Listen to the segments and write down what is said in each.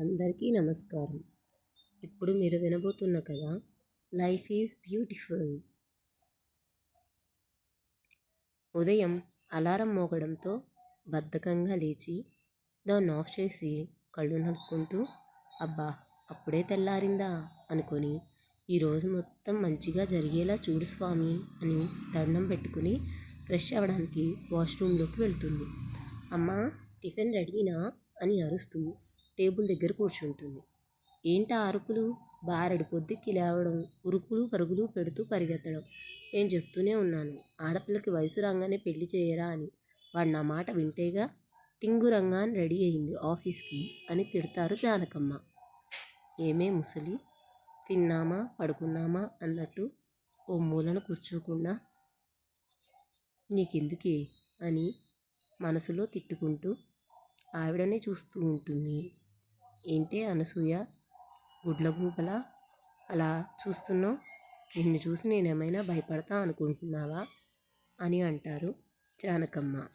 అందరికీ నమస్కారం. ఇప్పుడు మీరు వినబోతున్న కథ లైఫ్ ఈజ్ బ్యూటిఫుల్. ఉదయం అలారం మోగడంతో బద్ధకంగా లేచి దాన్ని ఆఫ్ చేసి కళ్ళు నలుపుకుంటూ అబ్బా అప్పుడే తెల్లారిందా? అనుకొని ఈరోజు మొత్తం మంచిగా జరిగేలా చూడు స్వామి అని దండం పెట్టుకుని ఫ్రెష్ అవ్వడానికి వాష్రూమ్లోకి వెళ్తుంది. అమ్మా టిఫిన్ రెడీనా? అని అరుస్తూ టేబుల్ దగ్గర కూర్చుంటుంది. ఏంటా అరుపులు? బారెడు పొద్దుకి లేవడం ఉరుకులు పరుగులు పెడుతూ పరిగెత్తడం. నేను చెప్తూనే ఉన్నాను ఆడపిల్లకి వయసు రాగానే పెళ్ళి చేయరా అని. వాడు నా మాట వింటేగా టింగు రంగాన్ రెడీ అయింది ఆఫీస్కి అని తిడతారు జానకమ్మ. ఏమే ముసలి? తిన్నామా? పడుకున్నామా? అన్నట్టు ఓ మూలన కూర్చోకుండా నీకెందుకే అని మనసులో తిట్టుకుంటూ ఆవిడనే చూస్తూ ఉంటుంది. ఏంటి అనసూయ? గుడ్లగూబలా అలా చూస్తున్నావు? నిన్ను చూసి నేనేమైనా భయపడతా అనుకుంటున్నావా? అని అంటారు జానకమ్మ.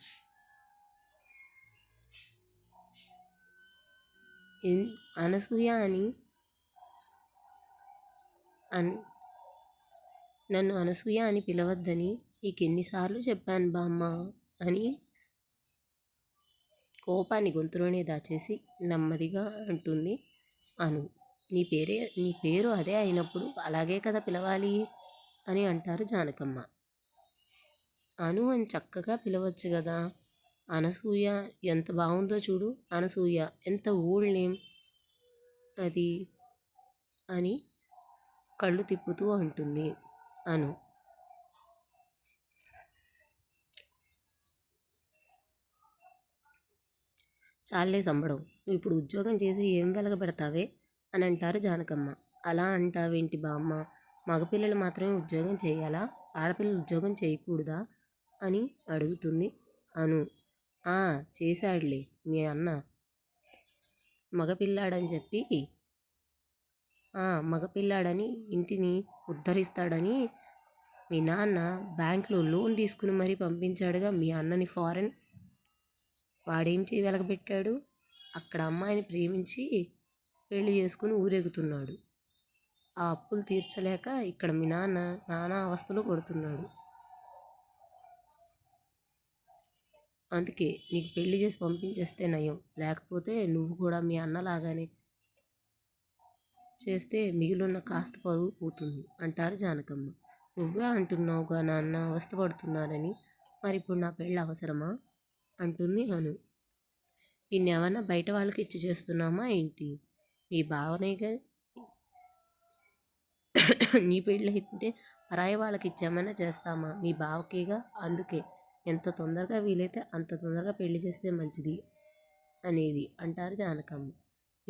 అనసూయ అని అన్ నన్ను అనసూయ అని పిలవద్దని నీకెన్నిసార్లు చెప్పాను బామ్మ అని కోపాన్ని గొంతులోనే దాచేసి నెమ్మదిగా అంటుంది. అను నీ పేరే నీ పేరు అదే అయినప్పుడు అలాగే కదా పిలవాలి? అని అంటారు జానకమ్మ. అను అని చక్కగా పిలవచ్చు కదా? అనసూయ ఎంత బాగుందో చూడు. అనసూయ ఎంత ఓల్డ్ నేమ్ అది? అని కళ్ళు తిప్పుతూ అంటుంది. అను చాలే సంబడం నువ్వు ఇప్పుడు ఉద్యోగం చేసి ఏం వెలగబెడతావే అని అంటారు జానకమ్మ. అలా అంటావేంటి బామ్మ? మగపిల్లలు మాత్రమే ఉద్యోగం చేయాలా? ఆడపిల్లలు ఉద్యోగం చేయకూడదా? అని అడుగుతుంది అను. ఆ చేశాడులే మీ అన్న. మగపిల్లాడని చెప్పి మగపిల్లాడని ఇంటిని ఉద్ధరిస్తాడని మీ నాన్న బ్యాంకులో లోన్ తీసుకుని మరీ పంపించాడుగా మీ అన్నని ఫారెన్ వాడేం వెలగబెట్టాడు? అక్కడ అమ్మాయిని ప్రేమించి పెళ్ళి చేసుకుని ఊరెగుతున్నాడు. ఆ అప్పులు తీర్చలేక ఇక్కడ మీ నాన్న నానా అవస్థలు పడుతున్నాడు. అందుకే నీకు పెళ్ళి చేసి పంపించేస్తే నయం. లేకపోతే నువ్వు కూడా మీ అన్నలాగానే చేస్తే మిగిలిన కాస్త పరువు పోతుంది అంటారు జానకమ్మ. నువ్వే అంటున్నావుగా నాన్న అవస్థపడుతున్నారని. మరి ఇప్పుడు నా పెళ్ళి అవసరమా? అంటుంది అను నిన్నేమన్నా బయట వాళ్ళకి ఇచ్చి చేస్తున్నామా ఏంటి? మీ భావనేగా? నీ పెళ్ళి పరాయి వాళ్ళకి ఇచ్చామన్నా చేస్తామా? మీ బావకేగా? అందుకే. ఎంత తొందరగా వీలైతే అంత తొందరగా పెళ్ళి చేస్తే మంచిది అనేది అంటారు జానకమ్మ.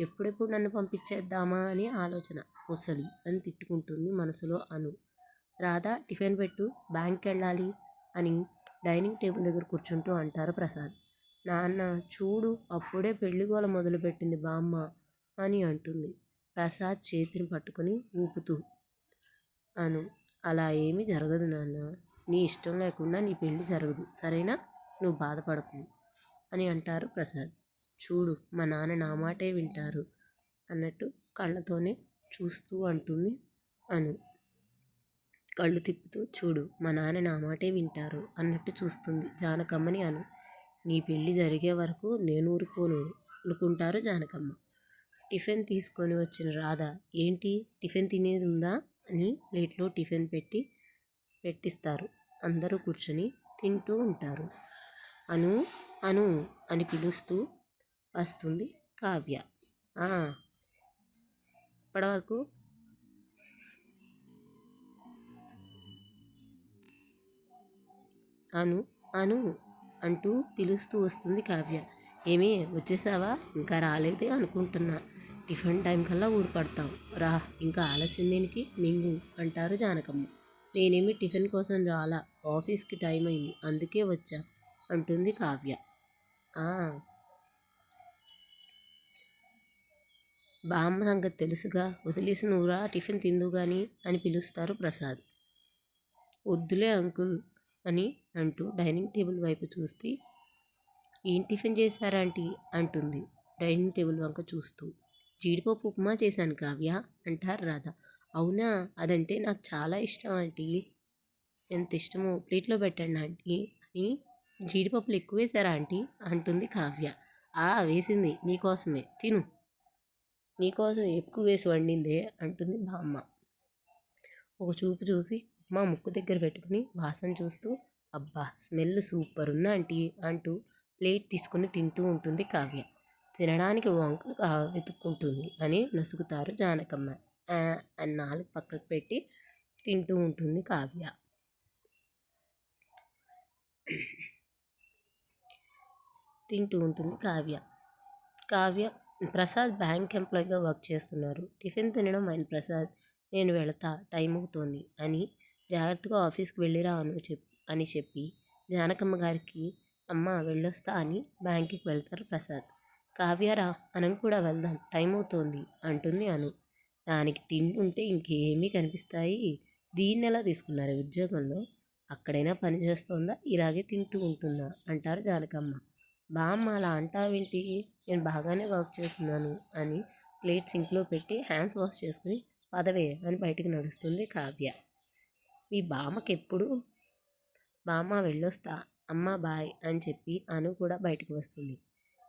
ఎప్పుడెప్పుడు నన్ను పంపించేద్దామా? అని ఆలోచన. ముసలి అని తిట్టుకుంటుంది మనసులో అను రాధా టిఫిన్ పెట్టు. బ్యాంక్కి వెళ్ళాలి అని డైనింగ్ టేబుల్ దగ్గర కూర్చుంటూ అంటారు ప్రసాద్. నాన్న చూడు అప్పుడే పెళ్ళిగోల మొదలుపెట్టింది బామ్మ అని అంటుంది. ప్రసాద్ చేతిని పట్టుకుని ఊపుతూ అను అలా ఏమీ జరగదు నాన్న. నీ ఇష్టం లేకుండా నీ పెళ్ళి జరగదు. సరేనా? నువ్వు బాధపడకు అని అంటారు ప్రసాద్. చూడు మా నాన్న నా మాటే వింటారు అన్నట్టు కళ్ళతోనే చూస్తూ అంటుంది అను. కళ్ళు తిప్పుతూ చూడు మా నాన్న నా మాటే వింటారు అన్నట్టు చూస్తుంది జానకమ్మని అను. నీ పెళ్ళి జరిగే వరకు నేను ఊరుకోను అనుకుంటారు జానకమ్మ. టిఫిన్ తీసుకొని వచ్చిన రాధ ఏంటి? టిఫిన్ తినేది ఉందా అని ప్లేట్లో టిఫిన్ పెట్టి పెట్టిస్తారు. అందరూ కూర్చొని తింటూ ఉంటారు. అను అను అని పిలుస్తూ వస్తుంది కావ్య. ఇప్పటివరకు అను అను అంటూ పిలుస్తూ వస్తుంది కావ్య. ఏమీ వచ్చేసావా? ఇంకా రాలేదే అనుకుంటున్నా. టిఫిన్ టైం కల్లా ఊరుపడతావు రా ఇంకా ఆలస్యం దేనికి? మింగు అంటారు జానకమ్మ. నేనేమి టిఫిన్ కోసం రాలా? ఆఫీస్కి టైం అయింది. అందుకే వచ్చా అంటుంది కావ్య. బామ్మ సంగతి తెలుసుగా? వదిలేసి నువ్వురా టిఫిన్ తిందు కానీ అని పిలుస్తారు ప్రసాద్. వద్దులే అంకుల్ అని అంటూ డైనింగ్ టేబుల్ వైపు చూస్తే ఏం టిఫిన్ చేశారాంటీ అంటుంది డైనింగ్ టేబుల్ వంక చూస్తూ. జీడిపప్పు ఉప్మా చేశాను కావ్య అంటారు రాధ. అవునా? అదంటే నాకు చాలా ఇష్టం ఆంటీ. ఎంత ఇష్టమో ప్లేట్లో పెట్టండి ఆంటీ అని జీడిపప్పులు ఎక్కువ వేశారా ఆంటీ? అంటుంది కావ్య. ఆ వేసింది. నీకోసమే. తిను. నీకోసం ఎక్కువ వేసి వండిందే అంటుంది బామ్మ. ఒక చూపు చూసి మా ముక్కు దగ్గర పెట్టుకుని వాసన చూస్తూ అబ్బా స్మెల్ సూపర్ ఉంది ఆంటీ అంటూ ప్లేట్ తీసుకుని తింటూ ఉంటుంది కావ్య. తినడానికి వంకలు వెతుక్కుంటుంది అని నసుగుతారు జానకమ్మ. అని నాలుగు పక్కకు పెట్టి తింటూ ఉంటుంది కావ్య. తింటూ ఉంటుంది కావ్య. కావ్య ప్రసాద్ బ్యాంక్ ఎంప్లాయీగా వర్క్ చేస్తున్నారు. టిఫిన్ తినడం ఆయన ప్రసాద్ నేను వెళతా టైం అవుతోంది అని జాగ్రత్తగా ఆఫీస్కి వెళ్ళిరా అను చెప్ అని చెప్పి జానకమ్మ గారికి అమ్మ వెళ్ళొస్తా అని బ్యాంకుకి వెళ్తారు ప్రసాద్. కావ్యారా మనం కూడా వెళ్దాం టైం అవుతోంది అంటుంది అను. దానికి తింటుంటే ఇంకేమీ కనిపిస్తాయి? దీన్ని ఎలా తీసుకున్నారు ఉద్యోగంలో? అక్కడైనా పని చేస్తోందా? ఇలాగే తింటూ ఉంటుందా? అంటారు జానకమ్మ. బామ్మ అలా అంటావేంటి? నేను బాగానే వర్క్ చేస్తున్నాను అని ప్లేట్ సింక్లో పెట్టి హ్యాండ్స్ వాష్ చేసుకుని పదవే అని బయటికి నడుస్తుంది కావ్య. మీ బామకెప్పుడు బామ బామ్మ వెళ్ళొస్తా అమ్మ బాయ్ అని చెప్పి అను కూడా బయటకు వస్తుంది.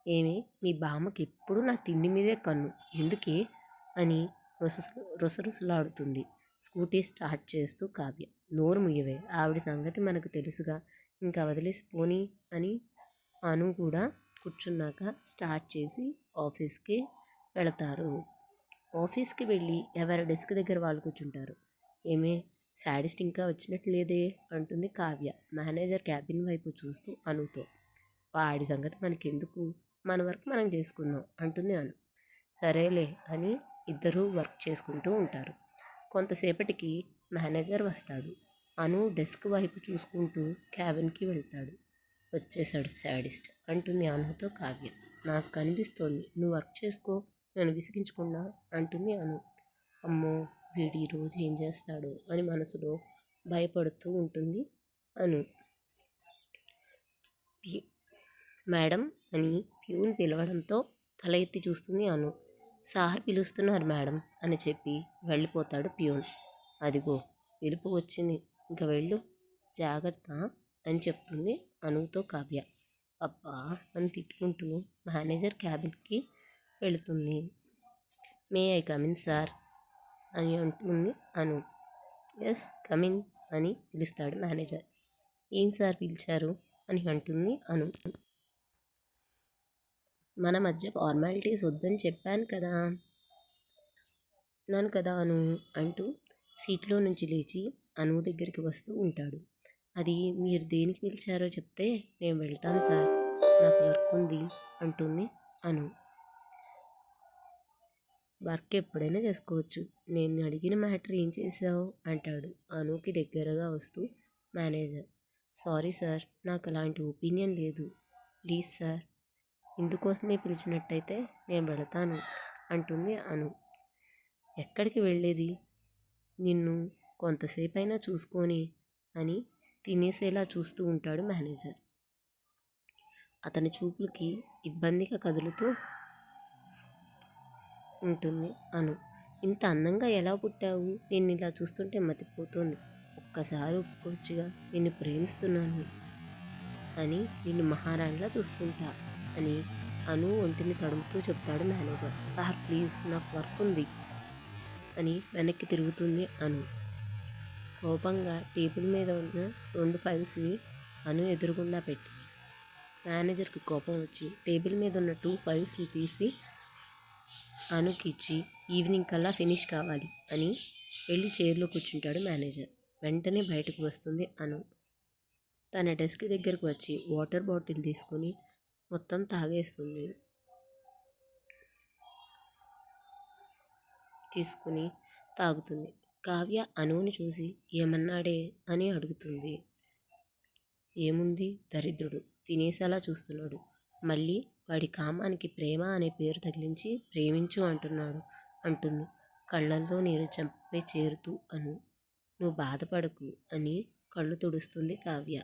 ఏమి? మీ బామ్మకి ఎప్పుడు నా తిండి మీదే కన్ను. ఎందుకే? అని రుస రుసరుసలాడుతుంది. స్కూటీ స్టార్ట్ చేస్తూ కావ్య. నోరు ముయ్యవే. ఆవిడ సంగతి మనకు తెలుసుగా. ఇంకా వదిలేసి పోనీ అని అను కూడా కూర్చున్నాక స్టార్ట్ చేసి ఆఫీస్కి వెళతారు. ఆఫీస్కి వెళ్ళి ఎవరి డెస్క్ దగ్గర వాళ్ళు కూర్చుంటారు? ఏమే? శాడిస్ట్ ఇంకా వచ్చినట్టు లేదే అంటుంది కావ్య. మేనేజర్ క్యాబిన్ వైపు చూస్తూ అనుతో వాడి సంగతి మనకెందుకు? మన వర్క్ మనం చేసుకుందాం అంటుంది అను. సరేలే అని ఇద్దరూ వర్క్ చేసుకుంటూ ఉంటారు. కొంతసేపటికి మేనేజర్ వస్తాడు. అను డెస్క్ వైపు చూసుకుంటూ క్యాబిన్కి వెళ్తాడు. వచ్చేసాడు శాడిస్ట్ అంటుంది అనుతో కావ్య. నాకు కనిపిస్తోంది నువ్వు వర్క్ చేసుకో నేను విసిగించకుండా అంటుంది అను. అమ్మో వీడు ఈరోజు ఏం చేస్తాడు అని మనసులో భయపడుతూ ఉంటుంది అను. మేడం అని ప్యూన్ పిలవడంతో తల ఎత్తి చూస్తుంది అను. సార్ పిలుస్తున్నారు మేడం అని చెప్పి వెళ్ళిపోతాడు ప్యూన్. అదిగో పిలుపు వచ్చింది. ఇంకా వెళ్ళు జాగ్రత్త అని చెప్తుంది అనుతో కావ్య. అబ్బా అని తిట్టుకుంటూ మేనేజర్ క్యాబిన్కి వెళుతుంది. May I come in sir. అని అంటుంది అను. ఎస్ కమిన్ అని పిలుస్తాడు మేనేజర్. ఏం సార్ పిలిచారు? అని అంటుంది అను. మన మధ్య ఫార్మాలిటీస్ వద్దని చెప్పాను కదా. నన్ను కదా అను అంటూ సీట్లో నుంచి లేచి అను దగ్గరికి వస్తూ ఉంటాడు. అది మీరు దేనికి పిలిచారో చెప్తే నేను వెళ్తాను సార్. నాకు వర్క్ ఉంది అంటుంది అను. వర్క్ ఎప్పుడైనా చేసుకోవచ్చు. నేను అడిగిన మ్యాటర్ ఏం చేసావు అంటాడు అనుకి దగ్గరగా వస్తూ మేనేజర్. సారీ సార్ నాకు అలాంటి ఒపీనియన్ లేదు. ప్లీజ్ సార్ ఇందుకోసమే పిలిచినట్టయితే నేను వెళతాను అంటుంది అను. ఎక్కడికి వెళ్ళేది? నిన్ను కొంతసేపు అయినా చూసుకొని అని తినేసేలా చూస్తూ ఉంటాడు మేనేజర్. అతని చూపులకి ఇబ్బందిగా కదులుతూ ఉంటుంది. అను. ఇంత అందంగా ఎలా పుట్టావు? నేను ఇలా చూస్తుంటే మతిపోతుంది. ఒక్కసారి ఒప్పుకోవచ్చుగా. నిన్ను ప్రేమిస్తున్నాను. అని నిన్ను మహారాణిలా చూసుకుంటా అని అను ఒంటిని తడుముతూ చెప్తాడు మేనేజర్. సార్ ప్లీజ్ నాకు వర్క్ ఉంది అని వెనక్కి తిరుగుతుంది అను. కోపంగా టేబుల్ మీద ఉన్న రెండు ఫైల్స్ని అను ఎదురుగుండా పెట్టి. మేనేజర్కి కోపం వచ్చి టేబుల్ మీద ఉన్న టూ ఫైల్స్ని తీసి అనుకి ఇచ్చి ఈవినింగ్ కల్లా ఫినిష్ కావాలి అని వెళ్ళి చైర్లో కూర్చుంటాడు మేనేజర్. వెంటనే బయటకు వస్తుంది అను. తన డెస్క్ దగ్గరకు వచ్చి వాటర్ బాటిల్ తీసుకొని మొత్తం తాగేస్తుంది. తీసుకుని తాగుతుంది. కావ్య అనువుని చూసి ఏమన్నాడే అని అడుగుతుంది. ఏముంది? దరిద్రుడు. తినేసేలా చూస్తున్నాడు. మళ్ళీ వాడి కామానికి ప్రేమ అనే పేరు తగిలించి ప్రేమించు అంటున్నాడు అంటుంది. కళ్ళల్లో నీరు చంపై చేరుతూ అను. నువ్వు బాధపడకు అని కళ్ళు తుడుస్తుంది కావ్య.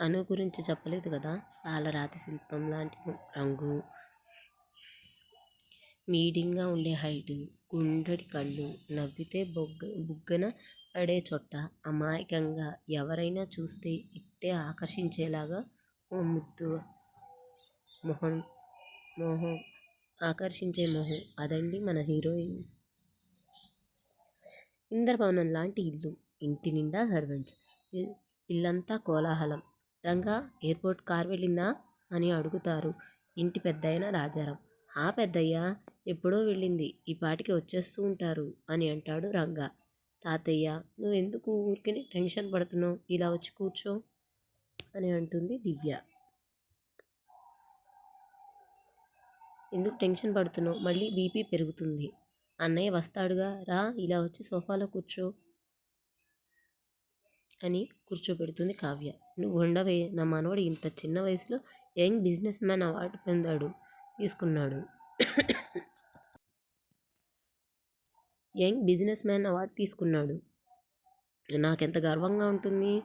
అను గురించి చెప్పలేదు కదా? పాలరాతి శిల్పం లాంటి రంగు మీడియంగా ఉండే హైటు గుండ్రటి కళ్ళు నవ్వితే బొగ్గ బుగ్గన పడే చొట్ట అమాయకంగా ఎవరైనా చూస్తే ఇట్టే ఆకర్షించేలాగా ఓ ముద్దు మొహం మొహం ఆకర్షించే మొహం. అదండి మన హీరోయిన్. ఇంద్రభవనం లాంటి ఇల్లు ఇంటి నిండా సర్వెంట్స్ ఇల్లంతా కోలాహలం. రంగా ఎయిర్పోర్ట్ కార్ వెళ్ళిందా అని అడుగుతారు ఇంటి పెద్దయిన రాజారాం. ఆ పెద్దయ్య ఎప్పుడో వెళ్ళింది ఈ పాటికి వచ్చేస్తూ ఉంటారు అని అంటాడు రంగా. తాతయ్య నువ్వెందుకు ఊరికి టెన్షన్ పడుతున్నావు? ఇలా వచ్చి కూర్చో అని అంటుంది దివ్య. ఎందుకు టెన్షన్ పడుతున్నావు? మళ్ళీ బీపీ పెరుగుతుంది. అన్నయ్య వస్తాడుగా రా ఇలా వచ్చి సోఫాలో కూర్చో అని కూర్చోబెడుతుంది కావ్య. నువ్వు ఉండవే నా మనవడు ఇంత చిన్న వయసులో యంగ్ బిజినెస్ మ్యాన్ అవార్డు పొందాడు తీసుకున్నాడు. యంగ్ బిజినెస్ మ్యాన్ అవార్డు తీసుకున్నాడు. నాకెంత గర్వంగా ఉంటుంది?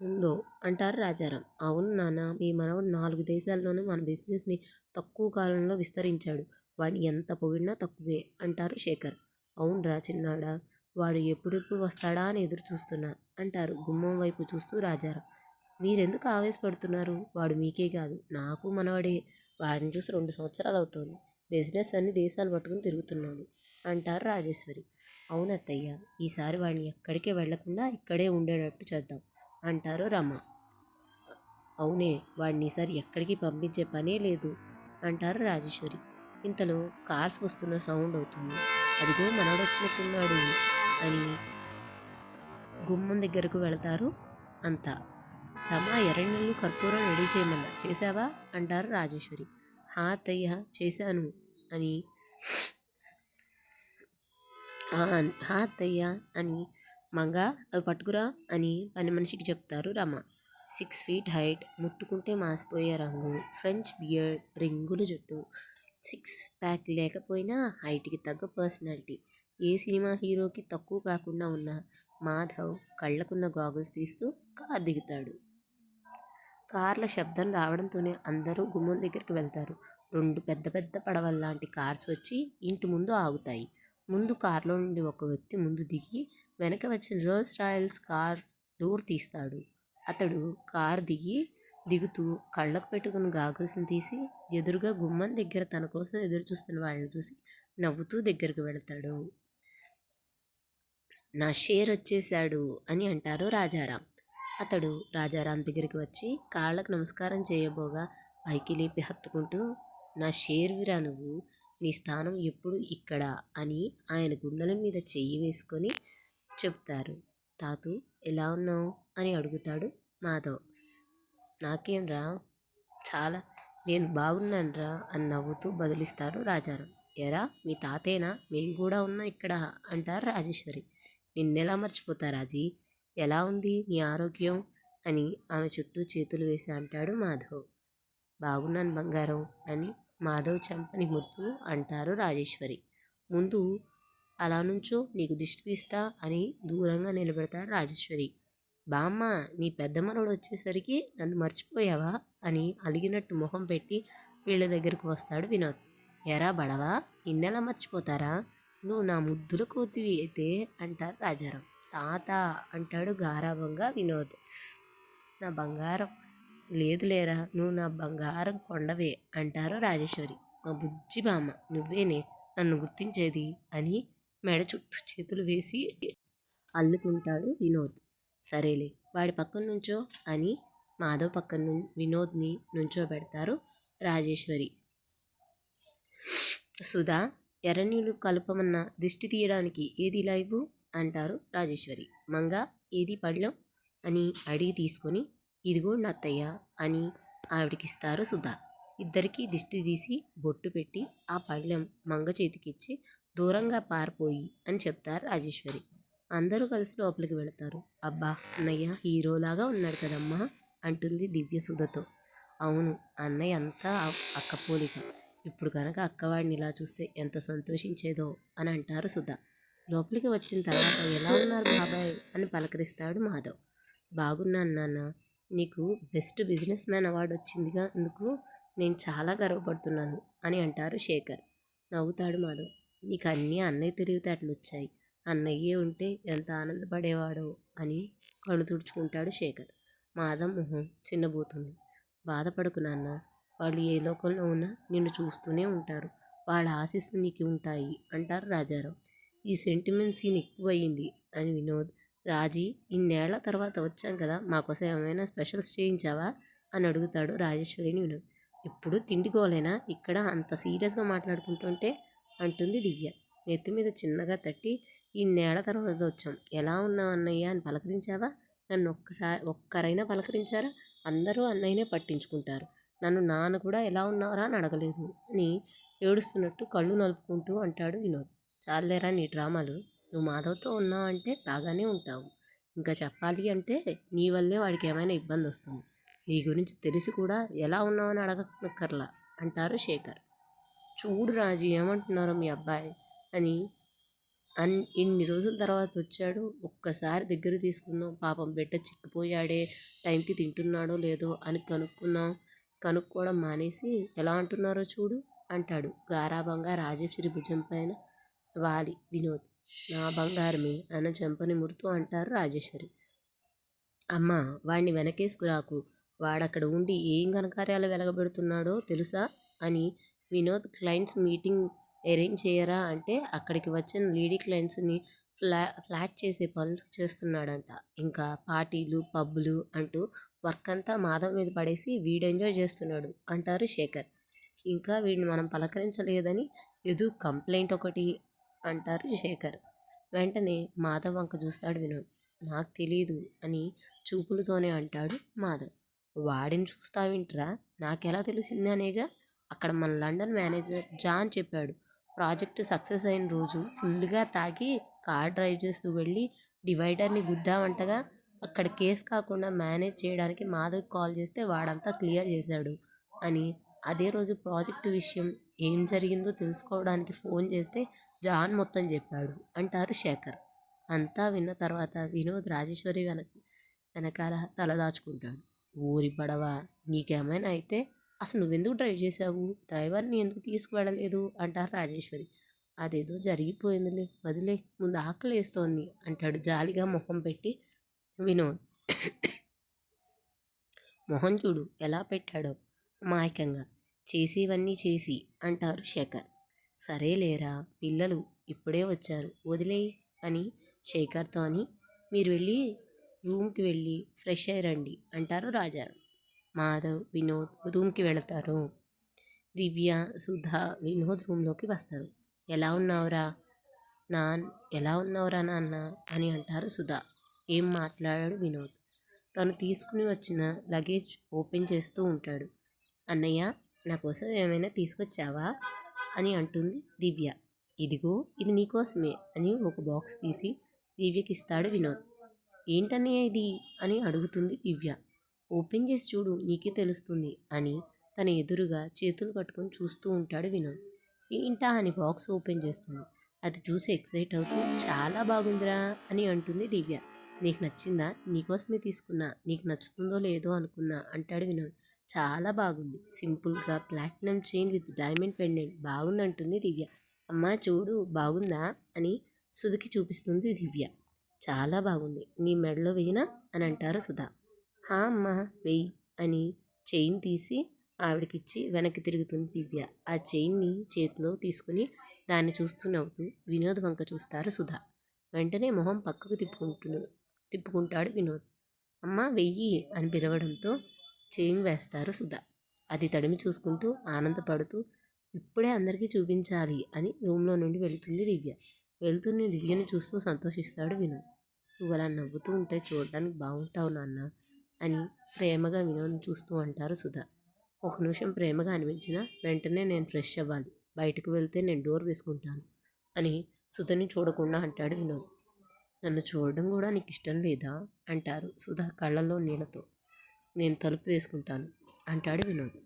ఉందో అంటారు రాజారాం. అవును నాన్న మీ మనవడు నాలుగు దేశాల్లోనూ మన బిజినెస్ని తక్కువ కాలంలో విస్తరించాడు. వాడిని ఎంత పొగిడినా తక్కువే అంటారు శేఖర్. అవునరా చిన్నాడా వాడు ఎప్పుడెప్పుడు వస్తాడా అని ఎదురు చూస్తున్నా అంటారు గుమ్మం వైపు చూస్తూ రాజారాం. మీరెందుకు ఆవేశపడుతున్నారు? వాడు మీకే కాదు నాకు మనవాడే. వాడిని చూసి రెండు సంవత్సరాలు అవుతోంది. బిజినెస్ అన్ని దేశాలు పట్టుకుని తిరుగుతున్నాడు అంటారు రాజేశ్వరి. అవునత్తయ్య ఈసారి వాడిని ఎక్కడికి వెళ్ళకుండా ఇక్కడే ఉండేటట్టు చేద్దాం అంటారు రమ. అవునే వాడిని ఈసారి ఎక్కడికి పంపించే పనే లేదు అంటారు రాజేశ్వరి. ఇంతలో కార్స్ వస్తున్న సౌండ్ అవుతుంది. అదిగో మనవడొచ్చినట్టున్నాడు అని గుమ్మం దగ్గరకు వెళతారు అంతా. రమ ఎర్రనెల్లు కర్పూరం రెడీ చేయమన్నా. చేశావా? అంటారు రాజేశ్వరి. హా అత్తయ్య చేశాను అని. హా అత్తయ్య అని. మగ అవి పట్టుకురా అని పని మనిషికి చెప్తారు రమ. సిక్స్ ఫీట్ హైట్ ముట్టుకుంటే మాసిపోయే రంగు ఫ్రెంచ్ బియర్డ్ రింగుల జుట్టు. సిక్స్ ప్యాక్ లేకపోయినా హైట్కి తగ్గ పర్సనాలిటీ. ఏ సినిమా హీరోకి తక్కువ కాకుండా ఉన్న మాధవ్ కళ్ళకున్న గాగుల్స్ తీస్తూ కార్ దిగుతాడు. కార్ల శబ్దం రావడంతోనే అందరూ గుమ్మం దగ్గరికి వెళ్తారు. రెండు పెద్ద పెద్ద పడవల్లాంటి కార్స్ వచ్చి ఇంటి ముందు ఆగుతాయి. ముందు కార్లో నుండి ఒక వ్యక్తి ముందు దిగి వెనక వచ్చిన రోల్స్ రాయల్స్ కార్ డోర్ తీస్తాడు. అతడు కార్ దిగి దిగుతూ కళ్ళకు పెట్టుకున్న గాగుల్స్ని తీసి ఎదురుగా గుమ్మం దగ్గర తన కోసం ఎదురు చూస్తున్న వాళ్ళని చూసి నవ్వుతూ దగ్గరకు వెళతాడు. నా షేర్ వచ్చేసాడు అని అంటారు రాజారాం. అతడు రాజారాం దగ్గరికి వచ్చి కాళ్ళకు నమస్కారం చేయబోగా పైకి లేపి హత్తుకుంటూ నా షేర్విరా నువ్వు నీ స్థానం ఎప్పుడు ఇక్కడ అని ఆయన గుండెల మీద చెయ్యి వేసుకొని చెప్తారు. తాతు ఎలా ఉన్నావు అని అడుగుతాడు మాధవ్. నాకేం రా చాలా నేను బాగున్నానరా అని నవ్వుతూ బదిలిస్తారు రాజారాం. ఎరా మీ తాతేనా? మేము కూడా ఉన్నాం ఇక్కడ అంటారు రాజేశ్వరి. నిన్నెలా మర్చిపోతా రాజీ? ఎలా ఉంది నీ ఆరోగ్యం? అని ఆమె చుట్టూ చేతులు వేసి అంటాడు మాధవ్. బాగున్నాను బంగారం అని మాధవ్ చంపని మురుతూ అంటారు రాజేశ్వరి. ముందు అలా నుంచో నీకు దిష్టి తీస్తా అని దూరంగా నిలబెడతారు రాజేశ్వరి. బామ్మ నీ పెద్ద మనవడు వచ్చేసరికి నన్ను మర్చిపోయావా? అని అలిగినట్టు మొహం పెట్టి వీళ్ళ దగ్గరకు వస్తాడు వినోద్. ఎరా బడవా నిన్నెలా మర్చిపోతారా? నువ్వు నా ముద్దుల కోతివి అయితే అంటారు రాజారావు తాత అంటాడు గారాభంగా వినోద్. నా బంగారం లేదు లేరా నువ్వు నా బంగారం కొండవే అంటారు రాజేశ్వరి. మా బుజ్జి బామ్మ నువ్వేనే నన్ను గుర్తించేది అని మెడ చుట్టూ చేతులు వేసి అల్లుకుంటాడు వినోద్. సరేలే వాడి పక్కన నుంచో అని మాధవ్ పక్కన ను- వినోద్ని నుంచోబెడతారు రాజేశ్వరి. సుధా ఎర్రనీళ్ళు కలపమన్న దిష్టి తీయడానికి ఏది ఇలా ఇవ్వు అంటారు రాజేశ్వరి. మంగ ఏది పళ్ళెం అని అడిగి తీసుకొని ఇదిగో నత్తయ్య అని ఆవిడకిస్తారు సుధా. ఇద్దరికీ దిష్టి తీసి బొట్టు పెట్టి ఆ పళ్ళెం మంగ చేతికిచ్చి దూరంగా పారిపోయి అని చెప్తారు రాజేశ్వరి. అందరూ కలిసి లోపలికి వెళతారు. అబ్బా అన్నయ్య హీరోలాగా ఉన్నాడు కదమ్మా అంటుంది దివ్య సుధతో. అవును అన్నయ్య అంతా అక్కపోలిక ఇప్పుడు కనుక అక్కవాడిని ఇలా చూస్తే ఎంత సంతోషించేదో అని అంటారు సుధా. లోపలికి వచ్చిన తర్వాత ఎలా ఉన్నారు బాబాయ్? అని పలకరిస్తాడు మాధవ్. బాగున్నాను నాన్న. నీకు బెస్ట్ బిజినెస్ మ్యాన్ అవార్డు వచ్చిందిగా. అందుకు నేను చాలా గర్వపడుతున్నాను అని అంటారు శేఖర్. నవ్వుతాడు మాధవ్. నీకు అన్నీ అన్నయ్య తిరిగితేటలు వచ్చాయి. అన్నయ్యే ఉంటే ఎంత ఆనందపడేవాడో అని కళ్ళు తుడుచుకుంటాడు శేఖర్. మాధవ్ మొహం చిన్నబోతుంది. బాధపడకు నాన్న. వాళ్ళు ఏ లోకంలో ఉన్నా నిన్ను చూస్తూనే ఉంటారు. వాళ్ళ ఆశీస్సులు నీకు ఉంటాయి అంటారు రాజారావు. ఈ సెంటిమెంట్ సీన్ ఎక్కువ అయ్యింది అని వినోద్ రాజీ ఇన్నేళ్ళ తర్వాత వచ్చాం కదా మాకోసం ఏమైనా స్పెషల్స్ చేయించావా? అని అడుగుతాడు రాజేశ్వరిని వినోద్. ఎప్పుడు తిండికోలేనా? ఇక్కడ అంత సీరియస్గా మాట్లాడుకుంటుంటే? అంటుంది దివ్య. నెత్తి మీద చిన్నగా తట్టి ఇన్నేళ్ళ తర్వాత వచ్చాం. ఎలా ఉన్నావు అన్నయ్య? అని పలకరించావా? నన్ను ఒక్కసారి ఒక్కరైనా పలకరించారా? అందరూ అన్నయ్యనే పట్టించుకుంటారు. నన్ను నాన్న కూడా ఎలా ఉన్నారా? అని అడగలేదు. అని ఏడుస్తున్నట్టు కళ్ళు నలుపుకుంటూ అంటాడు వినోద్. చాలేరా నీ డ్రామాలు? నువ్వు మాధవ్తో ఉన్నావు అంటే బాగానే ఉంటావు. ఇంకా చెప్పాలి అంటే నీ వల్లే వాడికి ఏమైనా ఇబ్బంది వస్తుంది. నీ గురించి తెలిసి కూడా ఎలా ఉన్నావని అడగక్కర్లా అంటారు శేఖర్. చూడు రాజు ఏమంటున్నారో మీ అబ్బాయి అని అన్ ఇన్ని రోజుల తర్వాత వచ్చాడు. ఒక్కసారి దగ్గర తీసుకుందాం. పాపం బిడ్డ చిక్కిపోయాడే టైంకి తింటున్నాడో లేదో అని కనుక్కుందాం. కనుక్కోవడం మానేసి ఎలా అంటున్నారో చూడు అంటాడు గారాభంగా రాజేశ్వరి భుజం పైన. వాలి వినోద్. నా బంగారమే అన్న చెంపని ముడుతూ అంటారు రాజేశ్వరి. అమ్మ వాడిని వెనకేసుకురాకు. వాడక్కడ ఉండి ఏం ఘనకార్యాలు వెలగబెడుతున్నాడో తెలుసా? అని వినోద్ క్లయింట్స్ మీటింగ్ అరేంజ్ చేయరా అంటే అక్కడికి వచ్చిన లేడీ క్లయింట్స్ని ఫ్లా ఫ్లాట్ చేసే పనులు చేస్తున్నాడంట. ఇంకా పార్టీలు పబ్బులు అంటూ వర్క్ అంతా మాధవ్ మీద పడేసి వీడు ఎంజాయ్ చేస్తున్నాడు అంటారు శేఖర్. ఇంకా వీడిని మనం పలకరించలేదని ఎదు కంప్లైంట్ ఒకటి అంటారు శేఖర్. వెంటనే మాధవ్ వంక చూస్తాడు వినోద్. నాకు తెలియదు అని చూపులతోనే అంటాడు మాధవ్. వాడిని చూస్తావింట్రా? నాకెలా తెలిసింది అనేగా? అక్కడ మన లండన్ మేనేజర్ జాన్ చెప్పాడు. ప్రాజెక్ట్ సక్సెస్ అయిన రోజు ఫుల్గా తాగి కార్ డ్రైవ్ చేస్తూ వెళ్ళి డివైడర్ని గుద్దామంటగా అక్కడ కేసు కాకుండా మేనేజ్ చేయడానికి మాధవ్ కాల్ చేస్తే వాడంతా క్లియర్ చేశాడు అని. అదే రోజు ప్రాజెక్టు విషయం ఏం జరిగిందో తెలుసుకోవడానికి ఫోన్ చేస్తే జాన్ మొత్తం చెప్పాడు అంటారు శేఖర్. అంతా విన్న తర్వాత వినోద్ రాజేశ్వరి వెనక వెనకాల తలదాచుకుంటాడు ఊరి పడవ నీకేమైనా అయితే అసలు నువ్వెందుకు డ్రైవ్ చేసావు డ్రైవర్ని ఎందుకు తీసుకువెళ్ళలేదు? అంటారు రాజేశ్వరి. అదేదో జరిగిపోయిందిలే వదిలే ముందు ఆకలి వేస్తోంది అంటాడు జాలిగా మొహం పెట్టి వినోద్. మొహం చూడు ఎలా పెట్టాడో మాయకంగా. చేసేవన్నీ చేసి అంటారు శేఖర్. సరే లేరా పిల్లలు ఇప్పుడే వచ్చారు. వదిలేయి అని శేఖర్తో అని మీరు వెళ్ళి రూమ్కి వెళ్ళి ఫ్రెష్ అయ్యి రండి అంటారు రాజారావు మాధవ్ వినోద్ రూమ్కి వెళతారు. దివ్య సుధా వినోద్ రూమ్లోకి వస్తారు. ఎలా ఉన్నావురా? నాన్ ఎలా ఉన్నావురా నాన్న? అని అంటారు సుధా. ఏం మాట్లాడాడు వినోద్? తను తీసుకుని వచ్చిన లగేజ్ ఓపెన్ చేస్తూ ఉంటాడు. అన్నయ్య నా కోసం ఏమైనా తీసుకొచ్చావా? అని అంటుంది దివ్య. ఇదిగో ఇది నీకోసమే అని ఒక బాక్స్ తీసి దివ్యకి ఇస్తాడు వినోద్. ఏంటన్నయ్య ఇది? అని అడుగుతుంది దివ్య. ఓపెన్ చేసి చూడు నీకే తెలుస్తుంది అని తన ఎదురుగా చేతులు కట్టుకొని చూస్తూ ఉంటాడు వినోద్. ఏంటా అని బాక్స్ ఓపెన్ చేస్తుంది. అది చూసి ఎక్సైట్ అవుతూ చాలా బాగుందిరా అని అంటుంది దివ్య. నీకు నచ్చిందా? నీకోసమే తీసుకున్నా. నీకు నచ్చుతుందో లేదో అనుకున్నా అంటాడు వినోద్. చాలా బాగుంది. సింపుల్గా platinum chain with diamond pendant బాగుందంటుంది Divya. అమ్మా చూడు బాగుందా అని సుధకి చూపిస్తుంది దివ్య. చాలా బాగుంది. నీ మెడలో వేయినా అని అంటారు సుధా. హా అమ్మ వెయ్యి అని చైన్ తీసి ఆవిడకిచ్చి వెనక్కి తిరుగుతుంది దివ్య. ఆ చైన్ని చేతిలో తీసుకుని దాన్ని చూస్తూ నవ్వుతూ వినోద్ వంక చూస్తారు సుధా. వెంటనే మొహం పక్కకు తిప్పుకుంటు తిప్పుకుంటాడు వినోద్. అమ్మ వెయ్యి అని పిలవడంతో చేయి వేస్తారు సుధా. అది తడిమి చూసుకుంటూ ఆనందపడుతూ ఇప్పుడే అందరికీ చూపించాలి అని రూమ్లో నుండి వెళుతుంది దివ్య. వెళ్తున్న దివ్యను చూస్తూ సంతోషిస్తాడు వినోద్. నువ్వు అలా నవ్వుతూ ఉంటే చూడడానికి బాగుంటావు నాన్న అని ప్రేమగా వినోద్ చూస్తూ అంటారు సుధా. ఒక నిమిషం ప్రేమగా అనిపించిన వెంటనే నేను ఫ్రెష్ అవ్వాలి. బయటకు వెళ్తే నేను డోర్ వేసుకుంటాను అని సుధని చూడకుండా అంటాడు వినోద్. నన్ను చూడడం కూడా నీకు ఇష్టం లేదా? అంటారు సుధా కళ్ళల్లో నీళ్ళతో. నేను తలుపు వేసుకుంటాను అంటాడు వినోద్.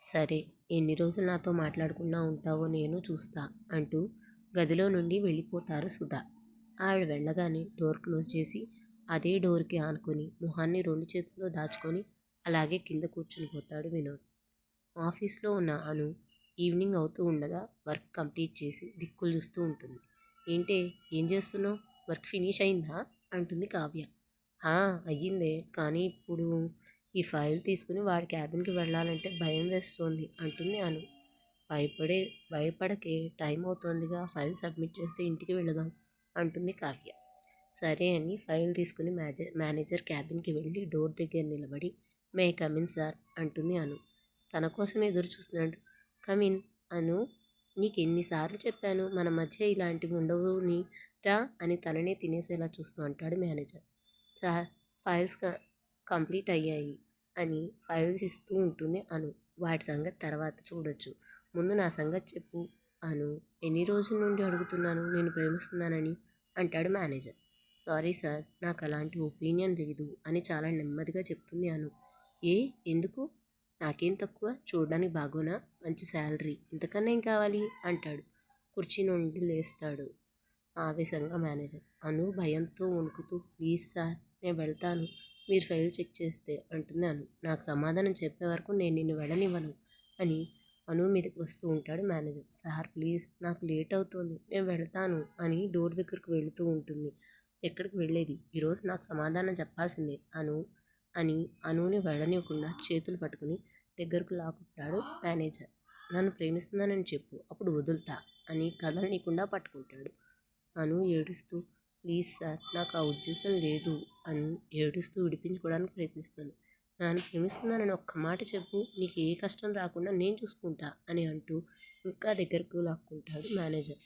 సరే ఎన్ని రోజులు నాతో మాట్లాడకుండా ఉంటావో నేను చూస్తా అంటూ గదిలో నుండి వెళ్ళిపోతారు సుధా. ఆవిడ వెళ్ళగానే డోర్ క్లోజ్ చేసి అదే డోర్కి ఆనుకొని మొహాన్ని రెండు చేతుల్లో దాచుకొని అలాగే కింద కూర్చుని పోతాడు వినోద్. ఆఫీస్లో ఉన్న అను ఈవినింగ్ అవుతూ ఉండగా వర్క్ కంప్లీట్ చేసి దిక్కులు చూస్తూ ఉంటుంది. ఏంటే ఏం చేస్తున్నావు? వర్క్ ఫినిష్ అయిందా? అంటుంది కావ్య. అయ్యింది. కానీ ఇప్పుడు ఈ ఫైల్ తీసుకుని వాడి క్యాబిన్కి వెళ్ళాలంటే భయం వేస్తుంది అంటుంది అను. భయపడే భయపడకే టైం అవుతోందిగా ఫైల్ సబ్మిట్ చేస్తే ఇంటికి వెళదాం అంటుంది కావ్య. సరే అని ఫైల్ తీసుకుని మేజర్ మేనేజర్ క్యాబిన్కి వెళ్ళి డోర్ దగ్గర నిలబడి మే కమిన్ సార్ అంటుంది అను. తన కోసం ఎదురు చూస్తున్నాడు. Come in Anu. నీకు ఎన్నిసార్లు చెప్పాను మన మధ్య ఇలాంటివి ఉండవు నీ రా అని తననే తినేసేలా చూస్తూ అంటాడు మేనేజర్. సార్ ఫైల్స్ క- కంప్లీట్ అయ్యాయి అని ఫైల్స్ ఇస్తూ ఉంటుంది అను. వాటి సంగతి తర్వాత చూడొచ్చు. ముందు నా సంగతి చెప్పు అను. ఎన్ని రోజుల నుండి అడుగుతున్నాను? నేను ప్రేమిస్తున్నానని అంటాడు మేనేజర్. సారీ సార్ నాకు అలాంటి ఒపీనియన్ లేదు అని చాలా నెమ్మదిగా చెప్తుంది అను. ఏ? ఎందుకు? నాకేం తక్కువ? చూడడానికి బాగోనా? మంచి శాలరీ. ఇంతకన్నా ఏం కావాలి? అంటాడు. కుర్చీ నుండి లేస్తాడు. ఆవేశంగా మేనేజర్. అను భయంతో వణుకుతూ ప్లీజ్ సార్ నేను వెళ్తాను. మీరు ఫైల్ చెక్ చేస్తే అంటుంది అను. నాకు సమాధానం చెప్పే వరకు నేను నిన్ను వెళ్ళనివ్వను అని అను మీదకి వస్తూ ఉంటాడు మేనేజర్. సార్ ప్లీజ్ నాకు లేట్ అవుతుంది. నేను వెళ్తాను అని డోర్ దగ్గరకు వెళుతూ ఉంటుంది. ఎక్కడికి వెళ్ళేది? ఈరోజు నాకు సమాధానం చెప్పాల్సిందే అను అని అనుని వెళ్ళనివ్వకుండా చేతులు పట్టుకుని దగ్గరకు లాక్కుంటాడు మేనేజర్. నన్ను ప్రేమిస్తున్నానని చెప్పు అప్పుడు వదులుతా అని కదలనీయకుండా పట్టుకుంటాడు. అను ఏడుస్తూ ప్లీజ్ సార్ నాకు ఆ ఉద్దేశం లేదు అని ఏడుస్తూ విడిపించుకోవడానికి ప్రయత్నిస్తుంది. నన్ను ప్రేమిస్తున్నానని ఒక్క మాట చెప్పు. నీకు ఏ కష్టం రాకుండా నేను చూసుకుంటా అని అంటూ ఇంకా దగ్గరకు లాక్కుంటాడు మేనేజర్.